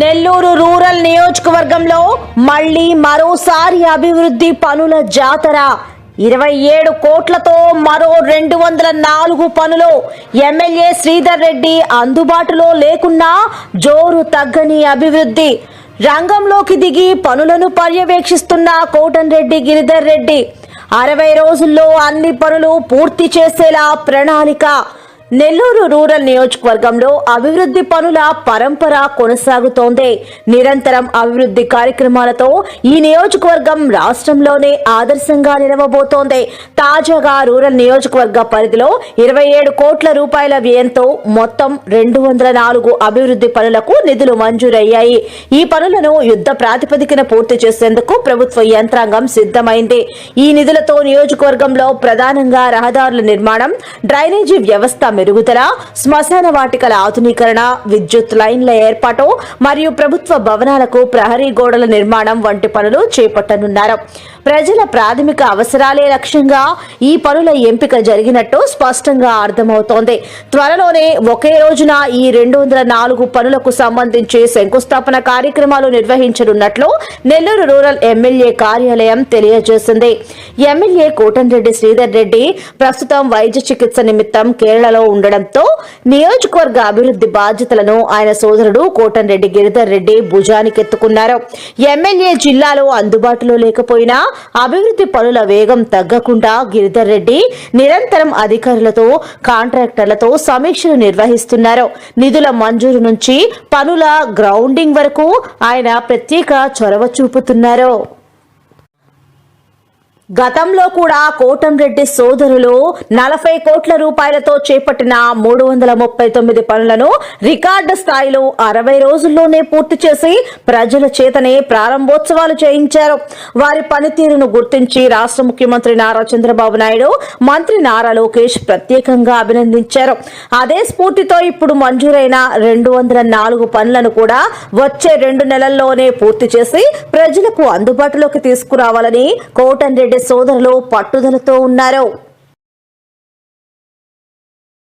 Nellore rural నియోజకవర్గంలో మళ్ళీ మరోసారి అభివృద్ధి పనుల జాతర. ఇరవై ఏడు కోట్లతో మరో రెండు వందల నాలుగు పనులు ఎమ్మెల్యే శ్రీధర్ రెడ్డి అందుబాటులో లేకున్నా జోరు తగ్గని అభివృద్ధి. రంగంలోకి దిగి పనులను పర్యవేక్షిస్తున్న కోటన్రెడ్డి గిరిధర్ రెడ్డి. అరవై రోజుల్లో అన్ని పనులు పూర్తి చేసేలా ప్రణాళిక. నెల్లూరు రూరల్ నియోజకవర్గంలో అభివృద్ధి పనుల పరంపర కొనసాగుతోంది. నిరంతరం అభివృద్ధి కార్యక్రమాలతో ఈ నియోజకవర్గం రాష్ట్రంలోనే ఆదర్శంగా నిలవబోతోంది. తాజాగా రూరల్ నియోజకవర్గ పరిధిలో ఇరవై ఏడు కోట్ల రూపాయల వ్యయంతో మొత్తం రెండు వందల నాలుగు అభివృద్ధి పనులకు నిధులు మంజూరయ్యాయి. ఈ పనులను యుద్ధ ప్రాతిపదికన పూర్తి చేసేందుకు ప్రభుత్వ యంత్రాంగం సిద్ధమైంది. ఈ నిధులతో నియోజకవర్గంలో ప్రధానంగా రహదారుల నిర్మాణం డ్రైనేజీ వ్యవస్థ మెరుగుదల శ్మశాన వాటికల ఆధునీకరణ విద్యుత్ లైన్ల ఏర్పాటు మరియు ప్రభుత్వ భవనాలకు ప్రహరీ గోడల నిర్మాణం వంటి పనులు చేపట్టనున్నారు. ప్రజల ప్రాథమిక అవసరాలే లక్ష్యంగా ఈ పనుల ఎంపిక జరిగినట్టు స్పష్టంగా అర్థమవుతోంది. త్వరలోనే ఒకే రోజున ఈ రెండు వందల నాలుగు పనులకు సంబంధించి శంకుస్థాపన కార్యక్రమాలు నిర్వహించనున్నట్లు నెల్లూరు రూరల్ ఎమ్మెల్యే కార్యాలయం తెలియజేసింది. ఎమ్మెల్యే కోటంరెడ్డి శ్రీధర్ రెడ్డి ప్రస్తుతం వైద్య చికిత్స నిమిత్తం కేరళలో ఉండడంతో నియోజకవర్గ అభివృద్ధి బాధ్యతలను ఆయన సోదరుడు కోటన్రెడ్డి గిరిధర్ రెడ్డి భుజానికెత్తుకున్నారు ఎమ్మెల్యే జిల్లాలో అందుబాటులో లేకపోయినా అభివృద్ధి పనుల వేగం తగ్గకుండా గిరిధర్ రెడ్డి నిరంతరం అధికారులతో కాంట్రాక్టర్లతో సమీక్షలు నిర్వహిస్తున్నారు. నిధుల మంజూరు నుంచి పనుల గ్రౌండింగ్ వరకు ఆయన ప్రత్యేక చొరవ చూపుతున్నారు. గతంలో కూడా కోటంరెడ్డి సోదరులు నలభై కోట్ల రూపాయలతో చేపట్టిన మూడు వందల ముప్పై తొమ్మిది పనులను రికార్డు స్థాయిలో అరవై రోజుల్లోనే పూర్తి చేసి ప్రజల చేతనే ప్రారంభోత్సవాలు చేయించారు. వారి పనితీరును గుర్తించి రాష్ట్ర ముఖ్యమంత్రి నారా చంద్రబాబు నాయుడు మంత్రి నారా లోకేష్ ప్రత్యేకంగా అభినందించారు. అదే స్ఫూర్తితో ఇప్పుడు మంజూరైన రెండు వందల నాలుగు పనులను కూడా వచ్చే రెండు నెలల్లోనే పూర్తి చేసి ప్రజలకు అందుబాటులోకి తీసుకురావాలని కోటంరెడ్డి సోదరులు పట్టుదలతో ఉన్నారు.